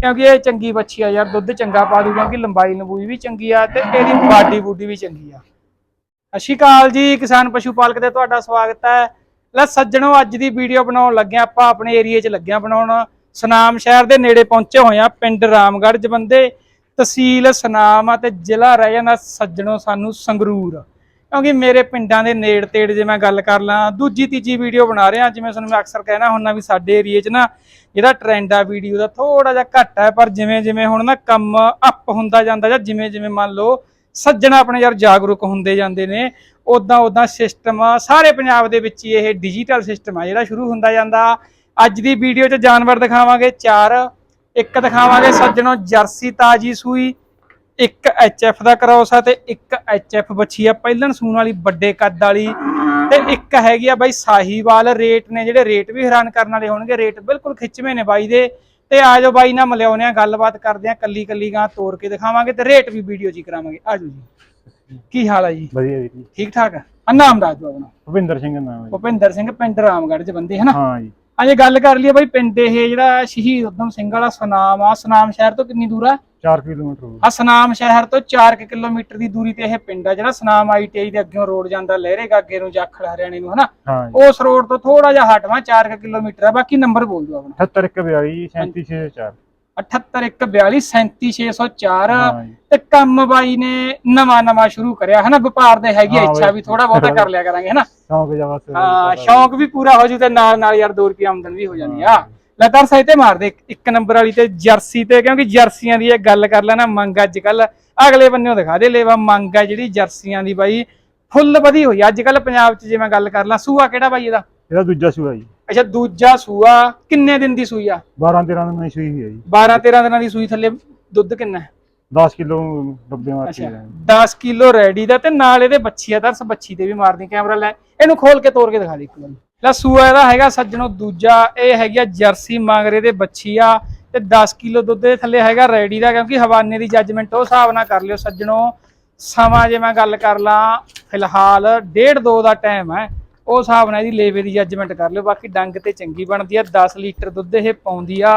ਕਿਉਂਕਿ ਇਹ ਚੰਗੀ ਬੱਚੀ ਆ ਯਾਰ, ਦੁੱਧ ਚੰਗਾ ਪਾ ਦੂ ਕਿਉਂਕਿ ਲੰਬਾਈ ਲੰਬੂਈ ਵੀ ਚੰਗੀ ਆ ਤੇ ਇਹਦੀ ਬਾਡੀ ਬੂਡੀ ਵੀ ਚੰਗੀ ਆ। ਸਤਿ ਸ਼੍ਰੀ ਅਕਾਲ ਜੀ, ਕਿਸਾਨ ਪਸ਼ੂ ਪਾਲਕ ਤੇ ਤੁਹਾਡਾ ਸਵਾਗਤ ਹੈ। ਲੈ ਸੱਜਣੋ, ਅੱਜ ਦੀ ਵੀਡੀਓ ਬਣਾਉਣ ਲੱਗਿਆ ਆਪਾਂ, ਆਪਣੇ ਏਰੀਏ 'ਚ ਲੱਗਿਆ ਬਣਾਉਣ। ਸਨਾਮ ਸ਼ਹਿਰ ਦੇ ਨੇੜੇ ਪਹੁੰਚੇ ਹੋਏ ਆ ਪਿੰਡ ਰਾਮਗੜ੍ਹ ਜਬੰਦੇ ਤਹਿਸੀਲ ਸਨਾਮ ਆ ਤੇ ਜ਼ਿਲ੍ਹਾ ਰਹਿ ਜਾਂਦਾ ਸੱਜਣੋ ਸਾਨੂੰ ਸੰਗਰੂਰ। ਕਿਉਂਕਿ ਮੇਰੇ ਪਿੰਡਾਂ ਦੇ ਨੇੜ ਤੇੜ ਜੇ ਮੈਂ ਗੱਲ ਕਰ ਲਾਂ, ਦੂਜੀ ਤੀਜੀ ਵੀਡੀਓ ਬਣਾ ਰਿਹਾ, ਜਿਵੇਂ ਤੁਹਾਨੂੰ ਮੈਂ ਅਕਸਰ ਕਹਿਣਾ ਹੁੰਦਾ ਵੀ ਸਾਡੇ ਏਰੀਏ 'ਚ ਨਾ ਜਿਹੜਾ ਟ੍ਰੈਂਡ ਆ ਵੀਡੀਓ ਦਾ ਥੋੜਾ ਜਿਹਾ ਘੱਟ ਹੈ ਪਰ ਜਿਵੇਂ ਜਿਵੇਂ ਹੁਣ ਨਾ ਕੰਮ ਅਪ ਹੁੰਦਾ ਜਾਂਦਾ ਜਾਂ ਜਿਵੇਂ ਜਿਵੇਂ ਮੰਨ ਲਓ ਸੱਜਣ ਆਪਣੇ ਯਾਰ ਜਾਗਰੂਕ ਹੁੰਦੇ ਜਾਂਦੇ ਨੇ ਉਦਾਂ ਉਦਾਂ ਸਿਸਟਮ ਸਾਰੇ ਪੰਜਾਬ ਦੇ ਵਿੱਚ ਹੀ ਇਹ ਡਿਜੀਟਲ ਸਿਸਟਮ ਆ ਜਿਹੜਾ ਸ਼ੁਰੂ ਹੁੰਦਾ ਜਾਂਦਾ। ਅੱਜ ਦੀ ਵੀਡੀਓ 'ਚ ਜਾਨਵਰ ਦਿਖਾਵਾਂਗੇ ਚਾਰ, ਇੱਕ ਦਿਖਾਵਾਂਗੇ ਸੱਜਣੋ ਜਰਸੀ ਤਾਜੀ ਸੂਈ ਇੱਕ ਐਚਐਫ ਦਾ ਕ੍ਰੋਸ ਆ ਤੇ ਇੱਕ ਐਚਐਫ ਬੱਚੀ ਆ। ਪਹਿਲਣ ਸੂਣ ਵਾਲੀ ਵੱਡੇ ਕੱਦ ਵਾਲੀ ਤੇ ਇੱਕ ਹੈਗੀ ਆ ਬਾਈ ਸਾਹੀਵਾਲ। ਰੇਟ ਨੇ ਜਿਹੜੇ ਰੇਟ ਵੀ ਹੈਰਾਨ ਕਰਨ ਵਾਲੇ ਹੋਣਗੇ। ਰੇਟ ਬਿਲਕੁਲ ਖਿੱਚਵੇਂ ਨੇ ਬਾਈ ਦੇ। ਤੇ ਆ ਜਾਓ ਬਾਈ ਨਾਲ ਮਿਲਿਆਉਨੇ ਆ ਗੱਲਬਾਤ ਕਰਦੇ ਆ ਕੱਲੀ ਕੱਲੀ ਗਾਂ ਤੋੜ ਕੇ ਦਿਖਾਵਾਂਗੇ ਤੇ ਰੇਟ ਵੀ ਵੀਡੀਓ ਹੀ ਕਰਾਵਾਂਗੇ। ਆ ਜਾਓ ਜੀ। ਕੀ ਹਾਲ ਆ ਜੀ? ਵਧੀਆ ਵੀਰ ਜੀ। ਠੀਕ ਠਾਕ ਆ? ਨਾਮ ਦੱਸ ਦਿਓ ਆਪਣਾ। ਭੁਪਿੰਦਰ ਸਿੰਘ ਨਾਮ ਹੈ ਜੀ। ਭੁਪਿੰਦਰ ਸਿੰਘ ਪਿੰਡ ਰਾਮਗੜ੍ਹ ਚ ਬੰਦੇ ਹਨਾ? ਹਾਂ ਜੀ। ਅਜੇ ਗੱਲ ਕਰ ਲਈਏ ਬਾਈ ਪਿੰਡ ਇਹ ਜਿਹੜਾ ਸ਼ਹੀਦ ਉਦਮ ਸਿੰਘ ਵਾਲਾ ਸੁਨਾਮ ਆ ਸੁਨਾਮ ਸ਼ਹਿਰ ਤੋਂ ਕਿੰਨੀ ਦੂਰ ਆ? 4 ਕਿਲੋਮੀਟਰ ਹੋਊ। ਆ ਸਨਾਮ ਸ਼ਹਿਰ ਤੋਂ 4 ਕਿਲੋਮੀਟਰ ਦੀ ਦੂਰੀ ਤੇ ਇਹ ਪਿੰਡ ਆ ਜਿਹੜਾ ਸਨਾਮ ਆਈਟੀਆਈ ਦੇ ਅੱਗੇੋਂ ਰੋਡ ਜਾਂਦਾ ਲਹਿਰੇ ਗਾਗੇ ਨੂੰ ਜਾਖੜ ਹਰਿਆਣੇ ਨੂੰ ਹਨਾ? ਹਾਂ ਜੀ। ਉਸ ਰੋਡ ਤੋਂ ਥੋੜਾ ਜਿਹਾ ਹਟਵਾ 4 ਕਿਲੋਮੀਟਰ ਆ ਬਾਕੀ ਨੰਬਰ ਬੋਲ ਦਿਓ ਆਪਣਾ। 7142 37604 78142 ਹਾਂ ਜੀ। ਤੇ ਕੰਮ ਬਾਈ ਨੇ ਨਵਾਂ ਨਵਾਂ ਸ਼ੁਰੂ ਕਰਿਆ ਹਨਾ? ਵਪਾਰ ਦੇ ਹੈਗੀ ਆ ਹਾਂ ਇੱਛਾ ਬਾਈ। ਵੀ ਥੋੜਾ ਬਹੁਤਾ ਕਰ ਲਿਆ ਕਰਾਂਗੇ ਹਨਾ? ਸ਼ੌਂਕ ਜਾ ਬਸ। ਹਾਂ ਸ਼ੌਂਕ ਵੀ ਪੂਰਾ ਹੋ ਜੂ ਤੇ ਨਾਲ ਨਾਲ ਯਾਰ 2 ਰੁਪਏ ਆਮਦਨ ਵੀ ਹੋ ਜਾਂਦੀ ਆ। ਲੈ ਤਾਂ ਸਾਈ ਤੇ ਮਾਰ ਦੇ ਇੱਕ- ਇੱਕ ਨੰਬਰ ਵਾਲੀ ਤੇ ਜਰਸੀ ਤੇ ਕਿਉਂਕਿ ਜਰਸੀਆਂ ਦੀ ਇਹ ਗੱਲ ਕਰ ਲੈਣਾ ਮੰਗ ਅੱਜ ਕੱਲ ਅਗਲੇ ਬੰਨਿਓ ਦਿਖਾ ਦੇ ਲੇਵਾ ਮੰਗ ਆ ਜਿਹੜੀ ਜਰਸੀਆਂ ਦੀ ਬਾਈ। ਫੁੱਲ ਵਧੀ ਹੋਈ ਅੱਜ ਕੱਲ ਪੰਜਾਬ 'ਚ ਜੇ ਮੈਂ ਗੱਲ ਕਰ ਲਾਂ ਸੂਆ ਕਿਹੜਾ ਬਾਈ ਇਹਦਾ? ਇਹਦਾ ਦੂਜਾ ਸੂਆ ਜੀ। ਅੱਛਾ ਦੂਜਾ ਸੂਆ। ਕਿੰਨੇ ਦਿਨ ਦੀ ਸੂਈ ਆ? 12 13 ਦਿਨ ਦੀ ਸੂਈ ਹੋਈ ਹੈ ਜੀ। 12 13 ਦਿਨਾਂ ਦੀ ਸੂਈ ਥੱਲੇ ਦੁੱਧ ਕਿੰਨਾ ਹੈ? 10 ਕਿਲੋ ਡੱਬੇ ਮਾਰ ਕੇ ਅੱਛਾ 10 ਕਿਲੋ ਰੈਡੀ ਦਾ ਤੇ ਨਾਲ ਇਹਦੇ ਬੱਚੀ ਆ ਦਰਸ ਬੱਚੀ ਤੇ ਵੀ ਮਾਰਦੀ ਕੈਮਰਾ ਲੈ। ਇਹਨੂੰ ਖੋਲ ਕੇ ਤੋੜ ਕੇ ਦਿਖਾ ਦੇ ਇੱਕ ਵਾਰੀ। ਲੈ ਸੂਆ ਇਹਦਾ ਹੈਗਾ ਸੱਜਣੋ ਦੂਜਾ ਇਹ ਹੈਗੀ ਜਰਸੀ ਮੰਗਰੇ ਦੇ ਬੱਚੀ ਆ। ਤੇ 10 ਕਿਲੋ ਦੁੱਧ ਦੇ ਥੱਲੇ ਹੈਗਾ ਰੈਡੀ ਦਾ ਕਿਉਂਕਿ ਹਵਾਨੇ ਦੀ ਜੱਜਮੈਂਟ ਉਹ ਹਿਸਾਬ ਨਾਲ ਕਰ ਲਿਓ ਸੱਜਣੋ। ਸਮਾਂ ਜੇ ਮੈਂ ਗੱਲ ਕਰ ਲਾਂ ਫਿਲਹਾਲ 1.5 2 ਦਾ ਟਾਈਮ ਹੈ। ਉਹ ਹਿਸਾਬ ਨਾਲ ਇਹਦੀ ਲੇਵੇ ਦੀ ਜੱਜਮੈਂਟ ਕਰ ਲਿਓ ਬਾਕੀ ਡੰਗ ਤੇ ਚੰਗੀ ਬਣਦੀ ਆ। 10 ਲੀਟਰ ਦੁੱਧ ਇਹ ਪਾਉਂਦੀ ਆ।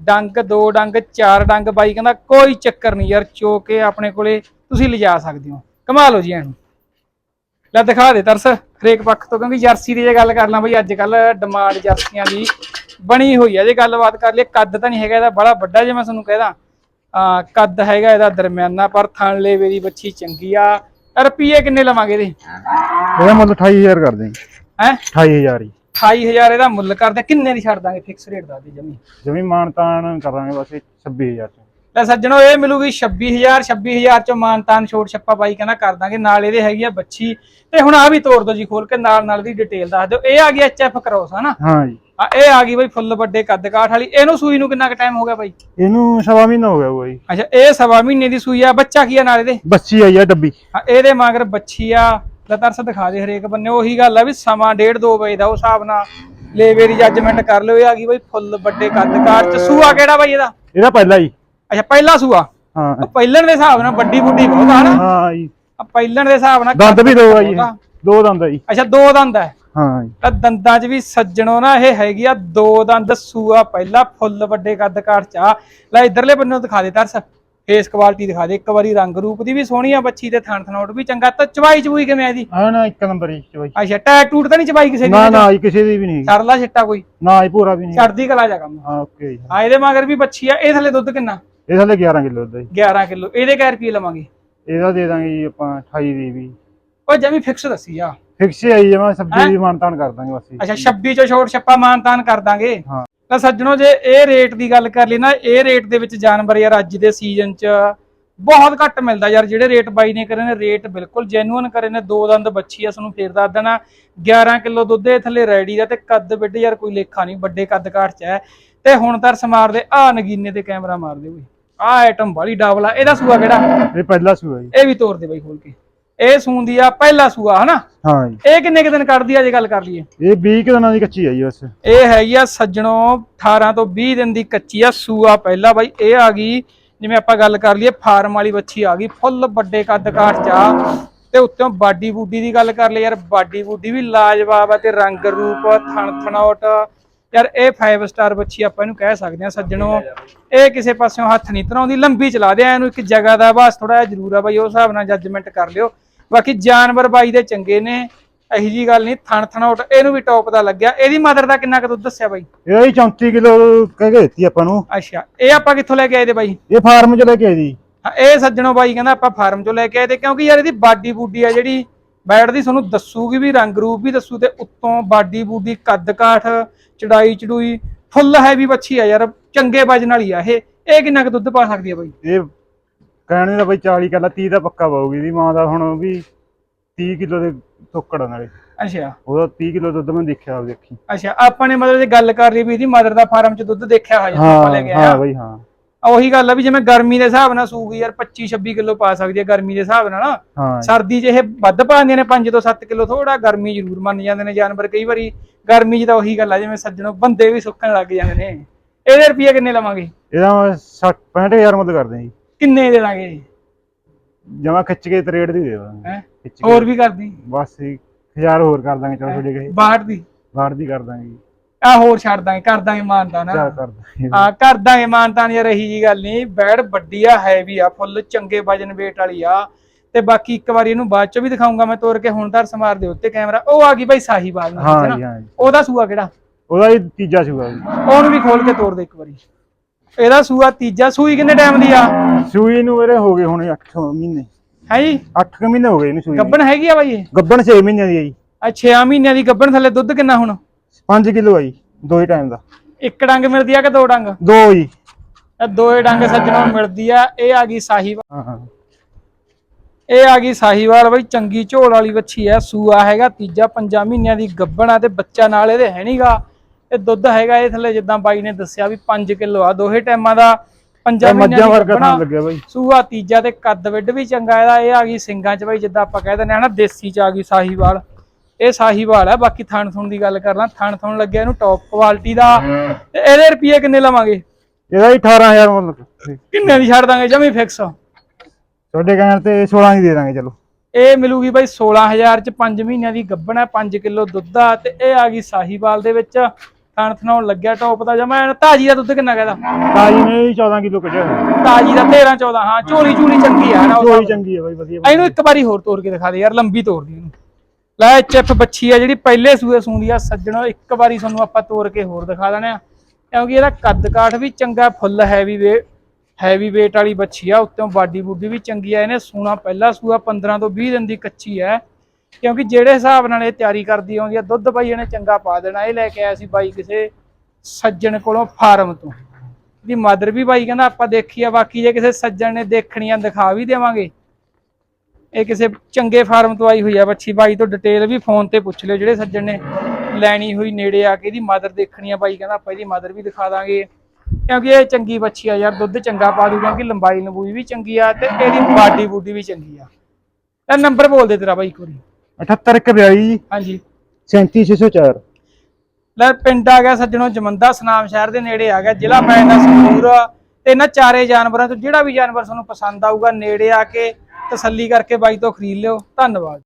ਡੰਗ ਦੋ ਡੰਗ ਚਾਰ ਡੰਗ ਬਾਈ ਕਹਿੰਦਾ ਕੋਈ ਚੱਕਰ ਨਹੀਂ ਯਾਰ ਚੋ ਕੇ ਆਪਣੇ ਕੋਲੇ ਤੁਸੀਂ ਲਿਜਾ ਸਕਦੇ ਹੋ। ਕਮਾ ਲਓ ਜੀ ਇਹਨੂੰ। ਲੈ ਦਿਖਾ ਦੇ ਤਰਸ ਹਰੇਕ ਪੱਖ ਤੋਂ ਕਿਉਂਕਿ ਜਰਸੀ ਦੀ ਜੇ ਗੱਲ ਕਰ ਲਾਂ ਬਈ ਅੱਜ ਕੱਲ ਡਿਮਾਂਡ ਜਰਸੀਆਂ ਦੀ ਬਣੀ ਹੋਈ ਹੈ ਜੇ ਗੱਲਬਾਤ ਕਰ ਲਈਏ ਕੱਦ ਤਾਂ ਨਹੀਂ ਹੈਗਾ ਇਹਦਾ ਬੜਾ ਵੱਡਾ ਜੇ ਮੈਂ ਤੁਹਾਨੂੰ ਕਹਿਦਾ। ਕੱਦ ਹੈਗਾ ਇਹਦਾ ਦਰਮਿਆਨਾ ਪਰ ਥਣ ਲੇਵੇ ਦੀ ਬੱਚੀ ਚੰਗੀ ਆ। ਰੁਪਈਏ ਕਿੰਨੇ ਲਵਾਂਗੇ ਇਹਦੇ? ਇਹਦਾ ਮੁੱਲ 28000 ਕਰ ਦੇ ਹੈ? 28000 ਹੀ। 28000 ਇਹਦਾ ਮੁੱਲ ਕਰਦੇ ਕਿੰਨੇ ਦੀ ਛੱਡ ਦਾਂਗੇ? ਫਿਕਸ ਰੇਟ ਦਾ ਦੇ ਜਮੀ ਜਮੀ ਮਾਨਤਾਨ ਕਰਾਂਗੇ ਬਸ 26000 ਚ। ਲੈ ਸੱਜਣੋ ਇਹ ਮਿਲੂਗੀ 26000 26000 ਚ ਮਾਨਤਾਨ ਛੋਟ ਛੱਪਾ ਬਾਈ ਕਹਿੰਦਾ ਕਰ ਦਾਂਗੇ। ਨਾਲ ਇਹਦੇ ਹੈਗੀ ਆ ਬੱਚੀ। ਤੇ ਹੁਣ ਆ ਵੀ ਤੋੜ ਦੋ ਜੀ ਖੋਲ ਕੇ ਨਾਲ ਨਾਲ ਦੀ ਡਿਟੇਲ ਦੱਸ ਦਿਓ। ਇਹ ਆ ਗਈ ਐਚਐਫ ਕ੍ਰੋਸ ਹਨਾ? ਹਾਂ ਜੀ। ਆ ਇਹ ਆ ਗਈ ਬਾਈ ਫੁੱਲ ਵੱਡੇ ਕੱਦ ਕਾਠ ਵਾਲੀ। ਇਹਨੂੰ ਸੂਈ ਨੂੰ ਕਿੰਨਾ ਕੁ ਟਾਈਮ ਹੋ ਗਿਆ ਬਾਈ? ਇਹਨੂੰ ਸਵਾ ਮਹੀਨਾ ਹੋ ਗਿਆ ਜੀ। ਅੱਛਾ ਇਹ ਸਵਾ ਮਹੀਨੇ ਦੀ ਸੂਈ ਆ। ਬੱਚਾ ਕੀ ਆ ਨਾਲ ਇਹਦੇ? ਬੱਚੀ ਆਈ ਆ ਡੱਬੀ। ਹਾਂ, ਇਹਦੇ ਮਗਰ ਬੱਚੀ ਆ। ਲਤਰਸ ਦਿਖਾ ਦੇ ਹਰੇਕ ਬੰਨੇ ਉਹੀ ਗੱਲ ਆ ਵੀ ਸਮਾਂ 1.5 2 ਵਜੇ ਦਾ ਉਹ ਹਿਸਾਬ ਨਾਲ ਲੇਵੇ ਦੀ ਜੱਜਮੈਂਟ ਕਰ ਲਿਓ ਇਹ ਆ ਗਈ ਬਾਈ ਫੁੱਲ ਵੱਡੇ ਕੱਦ। ਕਾਠ ਚ ਸੂਆ ਕਿਹੜਾ ਬਾਈ ਇਹਦਾ? ਇਹਦਾ ਪਹਿਲਾ ਜੀ ਅੱਛਾ ਪਹਿਲਾ ਸੂਆ? ਹਾਂ। ਪਹਿਲਣ ਦੇ ਹਿਸਾਬ ਨਾਲ ਵੱਡੀ ਬੁੱਢੀ ਬਹੁਤ ਆ ਨਾ। ਹਾਂ ਜੀ ਆ ਪਹਿਲਣ ਦੇ ਹਿਸਾਬ ਨਾਲ ਦੰਦ ਵੀ ਦੋ ਆ ਜੀ ਆ। ਦੋ ਦੰਦ ਆ ਜੀ। ਅੱਛਾ ਦੋ ਦੰਦ ਹੈ ਹਾਂ। ਤਾਂ ਦੰਦਾਂ 'ਚ ਵੀ ਸੱਜਣੋ ਨਾ ਇਹ ਹੈਗੀ ਆ ਦੋ ਦੰਦ ਸੂਆ ਪਹਿਲਾ ਫੁੱਲ ਵੱਡੇ ਕੱਦ ਕਾਠ ਚ ਆ। ਲੈ ਇਧਰਲੇ ਬੰਨੇ ਦਿਖਾ ਦੇ ਤਰਸ। ਫੇਸ ਕੁਆਲਿਟੀ ਦਿਖਾ ਦੇ ਇੱਕ ਵਾਰੀ ਰੰਗ ਰੂਪ ਦੀ ਵੀ ਸੋਹਣੀ ਆ ਬੱਚੀ ਤੇ ਥਣ ਥਣੋਟ ਵੀ ਚੰਗਾ ਤਾਂ ਚਵਾਈ ਚਵੂਈ ਕਿਵੇਂ ਆ ਆ ਨਾ ਇੱਕ ਨੰਬਰ ਹੀ ਚ ਬਾਈ ਅੱਛਾ ਟੈਟ ਟੂਟ ਤਾਂ ਨਹੀਂ ਚਵਾਈ ਕਿਸੇ ਦੀ? ਨਾ ਨਾ ਜੀ ਕਿਸੇ ਦੀ ਵੀ ਨਹੀਂ ਕਰ ਲਾ ਛਿੱਟਾ ਕੋਈ। ਨਾ ਹੀ ਪੂਰਾ ਵੀ ਨਹੀਂ। ਚੜਦੀ ਕਲਾ ਜਾ ਕੰਮ। ਹਾਂ ਓਕੇ ਆ ਇਹਦੇ ਮਗਰ ਵੀ ਬੱਚੀ ਆ ਇਹ ਥੱਲੇ ਦੁੱਧ ਕਿੰਨਾ? ਇਹ ਥੱਲੇ 11 ਕਿਲੋ ਦਾ ਜੀ। 11 ਕਿਲੋ ਇਹਦੇ ਕੈ ਰੁਪਏ ਲਵਾਂਗੇ। ਇਹਦਾ ਦੇ ਦਾਂਗੇ ਜੀ ਆਪਾਂ 28 ਦੀ ਵੀ ਉਹ ਜਮੀ ਫਿਕਸ ਦੱਸੀ ਆ। ਫਿਕਸ ਹੀ ਆਈ ਜਮਾ ਸਬਜ਼ੀ ਦੀ ਮਾਨਤਾਨ ਕਰ ਦਾਂਗੇ ਬਸ। ਅੱਛਾ 26 ਚੋਂ ਛੋਟ ਛੱਪਾ ਮਾਨਤਾਨ ਕਰ ਦਾਂਗੇ। ਹਾਂ। ਤਾਂ ਸੱਜਣੋ ਜੇ ਇਹ ਰੇਟ ਦੀ ਗੱਲ ਕਰ ਲਈ ਨਾ ਇਹ ਰੇਟ ਦੇ ਵਿੱਚ ਜਾਨਵਰ ਯਾਰ ਅੱਜ ਦੇ ਸੀਜ਼ਨ 'ਚ ਬਹੁਤ ਘੱਟ ਮਿਲਦਾ ਯਾਰ ਜਿਹੜੇ ਰੇਟ ਬਾਈ ਨੇ ਕਰੇ ਨੇ ਰੇਟ ਬਿਲਕੁਲ ਜੈਨੂਅਨ ਕਰੇ ਨੇ ਦੋ ਦੰਦ ਬੱਚੀ ਆ ਤੁਹਾਨੂੰ ਫੇਰ ਦੱਸ ਦੇਣਾ 11 ਕਿਲੋ ਦੁੱਧ ਦੇ ਥੱਲੇ ਰੈਡੀ ਦਾ ਤੇ ਕੱਦ ਬਿੱਡ ਯਾਰ ਕੋਈ ਲੇਖਾ ਨਹੀਂ ਵੱਡੇ ਕੱਦ ਕਾਠ 'ਚ ਹੈ। ਤੇ ਹੁਣ ਤਾਂ ਸਮਾਰਦੇ ਆ ਨਗੀਨੇ ਤੇ ਕੈਮਰਾ ਮਾਰਦੇ ਬਈ ਆ ਆਈਟਮ ਵਾਲੀ ਡਾਵਲਾ ਇਹਦਾ ਸੂਆ ਕਿਹੜਾ? ਇਹ ਪਹਿਲਾ ਸੂਆ ਜੀ। ਇਹ ਵੀ ਤੋੜ ਦੇ ਬਾਈ ਖੋਲ ਕੇ। ਇਹ ਸੂੰਦੀ ਆ ਪਹਿਲਾ ਸੂਆ ਹਨਾ? ਹਾਂ ਜੀ। ਇਹ ਕਿੰਨੇ ਕੁ ਦਿਨ ਕੱਢਦੀ ਆ ਜੇ ਗੱਲ ਕਰ ਲਈਏ? ਇਹ 20 ਕੁ ਦਿਨਾਂ ਦੀ ਕੱਚੀ ਆਈ ਬਸ। ਇਹ ਹੈਗੀ ਆ ਸੱਜਣੋ 18 ਤੋਂ 20 ਦਿਨ ਦੀ ਕੱਚੀ ਆ ਸੂਆ ਪਹਿਲਾ ਬਾਈ। ਇਹ ਆ ਗਈ ਜਿਵੇਂ ਆਪਾਂ ਗੱਲ ਕਰ ਲਈਏ ਫਾਰਮ ਵਾਲੀ ਬੱਚੀ ਆ ਗਈ ਫੁੱਲ ਵੱਡੇ ਕੱਦ ਕਾਠ ਚ ਆ। ਤੇ ਉੱਤੋਂ ਬਾਡੀ ਬੂਡੀ ਦੀ ਗੱਲ ਕਰ ਲਈ ਯਾਰ ਬਾਡੀ ਬੂਡੀ ਵੀ ਲਾਜਵਾਬ ਆ ਤੇ ਰੰਗ ਰੂਪ ਥਣ ਥਣਾਉਟ ਯਾਰ ਇਹ 5 ਸਟਾਰ ਬੱਚੀ ਆਪਾਂ ਇਹਨੂੰ ਕਹਿ ਸਕਦੇ ਆ ਸੱਜਣੋ। ਇਹ ਕਿਸੇ ਪਾਸਿਓਂ ਹੱਥ ਨਹੀਂ ਧਰਾਉਂਦੀ ਲੰਬੀ ਚਲਾ ਦੇ ਇਹਨੂੰ ਇੱਕ ਜਗ੍ਹਾ ਦਾ ਬਸ ਥੋੜਾ ਜਿਹਾ ਜ਼ਰੂਰ ਆ ਬਾਈ ਉਸ ਹਿਸਾਬ ਨਾਲ ਜੱਜਮੈਂਟ ਕਰ ਲਿਓ। ਬਾਕੀ ਜਾਨਵਰ ਬਾਈ ਦੇ ਚੰਗੇ ਨੇ ਇਹੀ ਜੀ ਗੱਲ ਨਹੀਂ ਥਣ ਥਣੋਟ ਇਹਨੂੰ ਵੀ ਟੌਪ ਦਾ ਲੱਗਿਆ। ਇਹਦੀ ਮਦਰ ਦਾ ਕਿੰਨਾ ਕੁ ਦੁੱਧ ਦੱਸਿਆ ਬਾਈ? ਇਹਦਾ ਹੀ 34 ਕਿਲੋ ਕਹਿ ਕੇ ਦਿੱਤੀ ਆਪਾਂ ਨੂੰ। ਅੱਛਾ ਇਹ ਆਪਾਂ ਕਿੱਥੋਂ ਲੈ ਕੇ ਆਏ ਤੇ ਬਾਈ? ਇਹ ਫਾਰਮ ਚ ਲੈ ਕੇ ਆਈ ਜੀ। ਇਹ ਸੱਜਣੋ ਬਾਈ ਕਹਿੰਦਾ ਆਪਾਂ ਫਾਰਮ ਚੋਂ ਲੈ ਕੇ ਆਏ ਤੇ ਕਿਉਂਕਿ ਯਾਰ ਇਹਦੀ ਬਾਡੀ ਬੂਡੀ ਆ ਜਿਹੜੀ ਬੈਡ ਦੀ ਤੁਹਾਨੂੰ ਦੱਸੂਗੀ ਵੀ ਰੰਗ ਰੂਪ ਵੀ ਦੱਸੂ ਤੇ ਉੱਤੋਂ ਬਾਡੀ ਬੂਡੀ ਕੱਦ ਕਾਠ ਚੜਾਈ ਚੜੂਈ ਫੁੱਲ ਹੈਵੀ ਬੱਚੀ ਆ ਯਾਰ ਚੰਗੇ ਵਜਨ ਵਾਲੀ ਆ ਇਹ। ਇਹ ਕਿੰਨਾ ਕੁ ਦੁੱਧ ਪਾ ਸਕਦੀ ਆ ਬਾਈ? ਇਹ ਕਹਿਣੇ ਦਾ ਬਈ 40 ਕੱਲਾ 30 ਦਾ ਪੱਕਾ ਪਾਉਗੀ ਦੀ ਮਾਂ ਦਾ ਹੁਣ ਵੀ 30 ਕਿਲੋ ਦੇ ਟੋਕੜ ਨਾਲੇ। ਅੱਛਾ। ਉਹਦਾ 30 ਕਿਲੋ ਦੁੱਧ ਮੈਂ ਦੇਖਿਆ ਆਪ ਦੇਖੀ। ਅੱਛਾ ਆਪਾਂ ਨੇ ਮਤਲਬ ਜੇ ਗੱਲ ਕਰ ਲਈ ਵੀ ਇਹਦੀ ਮਦਰ ਦਾ ਫਾਰਮ ਚ ਦੁੱਧ ਦੇਖਿਆ ਹੋਇਆ ਆਪਾਂ ਲੈ ਕੇ ਹਾਂ ਆਏ ਹਾਂ ਆ। ਬਈ ਹਾਂ। ਉਹੀ ਗੱਲ ਆ ਵੀ ਜਿਵੇਂ ਗਰਮੀ ਦੇ ਹਿਸਾਬ ਨਾਲ ਸੂਗੀ ਯਾਰ 25 26 ਕਿਲੋ ਪਾ ਸਕਦੀ ਆ ਗਰਮੀ ਦੇ ਹਿਸਾਬ ਨਾਲ। ਹਾਂ। ਸਰਦੀ 'ਚ ਇਹ ਵੱਧ ਪਾਉਂਦੀਆਂ ਨੇ 5 ਤੋਂ 7 ਕਿਲੋ ਥੋੜਾ ਗਰਮੀ ਜ਼ਰੂਰ ਮੰਨ ਜਾਂਦੇ ਨੇ ਜਾਨਵਰ ਕਈ ਵਾਰੀ। ਗਰਮੀ 'ਚ ਤਾਂ ਉਹੀ ਗੱਲ ਆ ਜਿਵੇਂ ਸੱਜਣੋਂ ਬੰਦੇ ਵੀ ਸੁੱਕਣ ਲੱਗ ਜਾਂਦੇ ਨੇ। ਇਹਦੇ ਰੁਪਏ ਕਿੰਨੇ ਲਵਾਂਗੇ? ਇਹਦਾ ਮੈਂ 60 65000 ਮੁੱਲ ਕਰਦੇ ਜੀ। ਕਿੰਨੇ ਦੇ ਦਾਂਗੇ ਜਮਾ ਖਿੱਚ ਕੇ ਰੇਟ ਦੀ ਦੇ ਦਾਂਗੇ। ਹੈ? ਹੋਰ ਵੀ ਕਰਦੀ? ਬਸ ਜੀ 1000 ਹੋਰ ਕਰ ਦਾਂਗੇ ਚਲੋ ਤੁਹਾਡੇ ਕਹੇ ਬਾਹਰ ਦੀ? ਬਾਹਰ ਦੀ ਕਰ ਦਾਂਗੇ ਜੀ। ਆ ਹੋਰ ਛੱਡ ਦਾਂਗੇ ਕਰ ਦਾਂਗੇ ਮਾਨਤਾ ਨਾ ਚਾਰ ਕਰ ਦਾਂਗੇ ਹਾਂ ਕਰ ਦਾਂਗੇ ਮਾਨਤਾ ਨਹੀਂ ਰਹੀ ਜੀ ਗੱਲ ਨਹੀਂ ਬੈਡ ਵੱਡੀ ਆ ਹੈਵੀ ਆ ਫੁੱਲ ਚੰਗੇ ਵਜਨ weight ਵਾਲੀ ਆ। ਤੇ ਬਾਕੀ ਇੱਕ ਵਾਰੀ ਇਹਨੂੰ ਬਾਅਦ ਚ ਵੀ ਦਿਖਾਉਂਗਾ ਮੈਂ ਤੋਰ ਕੇ ਹੁਣ ਦਰਸ ਮਾਰ ਦੇ ਉੱਤੇ ਕੈਮਰਾ ਉਹ ਆ ਗਈ ਬਾਈ ਸਾਹੀਵਾਲ ਨਾਲ ਹਾਂ ਨਾ? ਜੀ ਹਾਂ ਜੀ ਉਹਦਾ ਸੂਆ ਕਿਹੜਾ? ਉਹਦਾ ਹੀ ਤੀਜਾ ਸੀਗਾ ਜੀ ਉਹਨੂੰ ਵੀ ਖੋਲ ਕੇ ਤੋੜ ਦੇ ਇੱਕ ਵਾਰੀ। ਇਹਦਾ ਸੂਆ ਤੀਜਾ ਸੂਈ ਕਿੰਨੇ ਟਾਈਮ ਦੀ ਆ? ਸੂਈ ਨੂੰ ਮੇਰੇ ਹੋ ਗਏ ਹੁਣ 8 ਮਹੀਨੇ। ਹੈ ਜੀ? 8 ਮਹੀਨੇ ਹੋ ਗਏ ਇਹਨੂੰ ਸੂਈ ਨੂੰ। ਗੱਬਣ ਹੈਗੀ ਆ ਬਾਈ ਇਹ? ਗੱਬਣ 6 ਮਹੀਨਿਆਂ ਦੀ ਹੈ ਜੀ। ਆ 6 ਮਹੀਨਿਆਂ ਦੀ ਗੱਬਣ ਥੱਲੇ ਦੁੱਧ ਕਿੰਨਾ ਹੁਣ? 5 ਕਿਲੋ ਆ ਜੀ ਦੋ ਹੀ ਟਾਈਮ ਦਾ। ਇੱਕ ਡੰਗ ਮਿਲਦੀ ਆ ਕਿ ਦੋ ਡੰਗ? ਦੋ ਜੀ। ਇਹ ਦੋਏ ਡੰਗ ਸੱਜਣੋਂ ਮਿਲਦੀ ਆ ਇਹ ਆ ਗਈ ਸਾਹੀਵਾਲ। ਹਾਂ ਹਾਂ। ਇਹ ਆ ਗਈ ਸਾਹੀਵਾਲ ਬਈ ਚੰਗੀ ਝੋਲ ਵਾਲੀ ਵੱਛੀ ਆ ਸੂਆ ਹੈਗਾ ਤੀਜਾ ਪੰਜਾਂ ਮਹੀਨਿਆਂ ਦੀ ਗੱਬਣ ਤੇ ਬੱਚਾ ਨਾਲ ਇਹਦੇ ਹੈ ਨਹੀਂਗਾ ਇਹ ਦੁੱਧ ਹੈਗਾ ਇਹ ਥੱਲੇ ਜਿੱਦਾਂ ਬਾਈ ਨੇ ਦੱਸਿਆ ਵੀ 5 ਕਿਲੋ ਆ ਦੋਹੇ ਟਾਈਮਾਂ ਦਾ ਪੰਜਾਂ ਇਹ ਮਹੀਨਿਆਂ ਦੀ ਵਰਗਾ ਗੱਭਣ ਲੱਗਿਆ ਬਾਈ। ਸੂਆ ਤੀਜਾ ਤੇ ਕੱਦ ਵਿੱਡ ਵੀ ਚੰਗਾ ਇਹਦਾ ਇਹ ਆ ਗਈ ਸਿੰਗਾਂ ਚ ਬਾਈ ਜਿੱਦਾਂ ਆਪਾਂ ਕਹਿ ਦਿੰਦੇ ਆ ਨਾ ਦੇਸੀ ਚ ਆ ਗਈ ਸਾਹੀਵਾਲ। ਇਹ ਸਾਹੀਵਾਲ ਹੈ ਬਾਕੀ ਥਣ ਥੁਣ ਦੀ ਗੱਲ ਕਰਨਾ ਥਣ ਥੁਣ ਲੱਗਿਆ ਇਹਨੂੰ ਟੌਪ ਕੁਆਲਿਟੀ ਦਾ। ਤੇ ਇਹਦੇ ਰੁਪਏ ਕਿੰਨੇ ਲਵਾਂਗੇ? ਇਹਦਾ ਹੀ 18000 ਮੁੱਲ ਕਿੰਨੇ ਦੀ ਛੱਡ ਦਾਂਗੇ? ਜਮੀ ਫਿਕਸ ਤੁਹਾਡੇ ਕਹਿਣ ਤੇ 16 ਦੀ ਦੇ ਦਾਂਗੇ ਚਲੋ। ਇਹ ਮਿਲੂਗੀ ਬਾਈ 16000 ਚ 5 ਮਹੀਨਿਆਂ ਦੀ ਗੱਭਣ ਹੈ 5 ਕਿਲੋ ਦੁੱਧ ਆ ਤੇ ਇਹ ਆ ਗਈ ਸਾਹੀਵਾਲ ਦੇ ਵਿੱਚ। ਥਣ ਥਣਾਉਣ ਲੱਗਿਆ ਟੌਪ ਦਾ। ਜਮਾ ਤਾਜੀ ਦਾ ਦੁੱਧ ਕਿੰਨਾ ਕਹਦਾ ਤਾਜੀ ਨੇ ਹੀ 14 ਕਿਲੋ ਕੱਢਿਆ। ਤਾਜੀ ਦਾ 13 14 ਹਾਂ ਝੋਲੀ ਝੂਲੀ ਚੰਗੀ ਆ ਨਾ ਉਹ ਚੋਈ ਚੰਗੀ ਹੈ ਬਾਈ ਵਧੀਆ। ਇਹਨੂੰ ਇੱਕ ਵਾਰੀ ਹੋਰ ਤੋੜ ਕੇ ਦਿਖਾ ਦੇ ਯਾਰ ਲੰਬੀ ਤੋੜ ਦੀ ਇਹਨੂੰ। ਲੈ ਚਿੱਪ ਬੱਚੀ ਆ ਜਿਹੜੀ ਪਹਿਲੇ ਸੂਏ ਸੂੰਦੀ ਆ, ਸੱਜਣੋ, ਇੱਕ ਵਾਰੀ ਤੁਹਾਨੂੰ ਆਪਾਂ ਤੋੜ ਕੇ ਹੋਰ ਦਿਖਾ ਦੇਣਾ ਆ। ਕਿਉਂਕਿ ਇਹਦਾ ਕੱਦ ਕਾਠ ਵੀ ਚੰਗਾ, ਫੁੱਲ ਹੈਵੀ ਵੇ ਹੈਵੀ weight ਵਾਲੀ ਬੱਚੀ ਆ, ਉੱਤੋਂ ਬਾਡੀ ਬੂਡੀ ਵੀ ਚੰਗੀ ਆ, ਇਹਨੇ ਸੂਣਾ ਪਹਿਲਾ ਸੂਆ 15 ਤੋਂ 20 ਦਿਨ ਦੀ ਕੱਚੀ ਹੈ ਕਿਉਂਕਿ ਜਿਹੜੇ ਹਿਸਾਬ ਨਾਲ ਇਹ ਤਿਆਰੀ ਕਰਦੀ ਆਉਂਦੀ ਆ, ਦੁੱਧ ਬਾਈ ਇਹਨੇ ਚੰਗਾ ਪਾ ਦੇਣਾ, ਇਹ ਲੈ ਕੇ ਆਇਆ ਸੀ ਬਾਈ ਕਿਸੇ ਸੱਜਣ ਕੋਲੋਂ ਫਾਰਮ ਤੋਂ। ਇਹਦੀ ਮਦਰ ਵੀ ਬਾਈ ਕਹਿੰਦਾ, ਆਪਾਂ ਦੇਖੀ ਆ, ਬਾਕੀ ਜੇ ਕਿਸੇ ਸੱਜਣ ਨੇ ਦੇਖਣੀ ਆ ਦਿਖਾ ਵੀ ਦੇਵਾਂਗੇ। ਇਹ ਕਿਸੇ ਚੰਗੇ ਫਾਰਮ ਤੋਂ ਆਈ ਹੋਈ ਆ ਬੱਚੀ। ਬਾਈ ਤੋਂ ਡਿਟੇਲ ਵੀ ਫੋਨ ਤੇ ਪੁੱਛ ਲਿਓ ਜਿਹੜੇ ਸੱਜਣ ਨੇ ਲੈਣੀ ਹੋਈ ਨੇੜੇ ਆ ਕੇ ਇਹਦੀ ਮਦਰ ਦੇਖਣੀ ਆ। ਬਾਈ ਕਹਿੰਦਾ ਆਪਾਂ ਇਹਦੀ ਮਦਰ ਵੀ ਦਿਖਾ ਦਾਂਗੇ। ਕਿਉਂਕਿ ਇਹ ਚੰਗੀ ਬੱਚੀ ਆ ਯਾਰ ਦੁੱਧ ਚੰਗਾ ਪਾ ਦੂ ਕਿਉਂਕਿ ਲੰਬਾਈ ਲੰਬੂਈ ਵੀ ਚੰਗੀ ਆ ਤੇ ਇਹਦੀ ਬਾਡੀ ਬੂਡੀ ਵੀ ਚੰਗੀ ਆ। ਤਾਂ ਨੰਬਰ ਬੋਲ ਦੇ ਤੇਰਾ ਬਾਈ ਇੱਕ ਵਾਰੀ। 78 142 ਜੀ ਹਾਂਜੀ 37604 ਲੈ ਪਿੰਡ ਆ ਗਿਆ ਸੱਜਣੋ ਜਮੰਦਾ ਸਨਾਮ ਸ਼ਹਿਰ ਦੇ ਨੇੜੇ ਆ ਗਿਆ ਜ਼ਿਲ੍ਹਾ ਪੈਂਦਾ ਸੰਗਰੂਰ। ਤੇ ਇਹਨਾਂ ਚਾਰੇ ਜਾਨਵਰਾਂ ਤੋਂ ਜਿਹੜਾ ਵੀ ਜਾਨਵਰ ਤੁਹਾਨੂੰ ਪਸੰਦ ਆਊਗਾ ਨੇੜੇ ਆ ਕੇ ਤਸੱਲੀ ਕਰਕੇ ਬਾਈ ਤੋਂ ਖਰੀਦ ਲਿਓ। ਧੰਨਵਾਦ।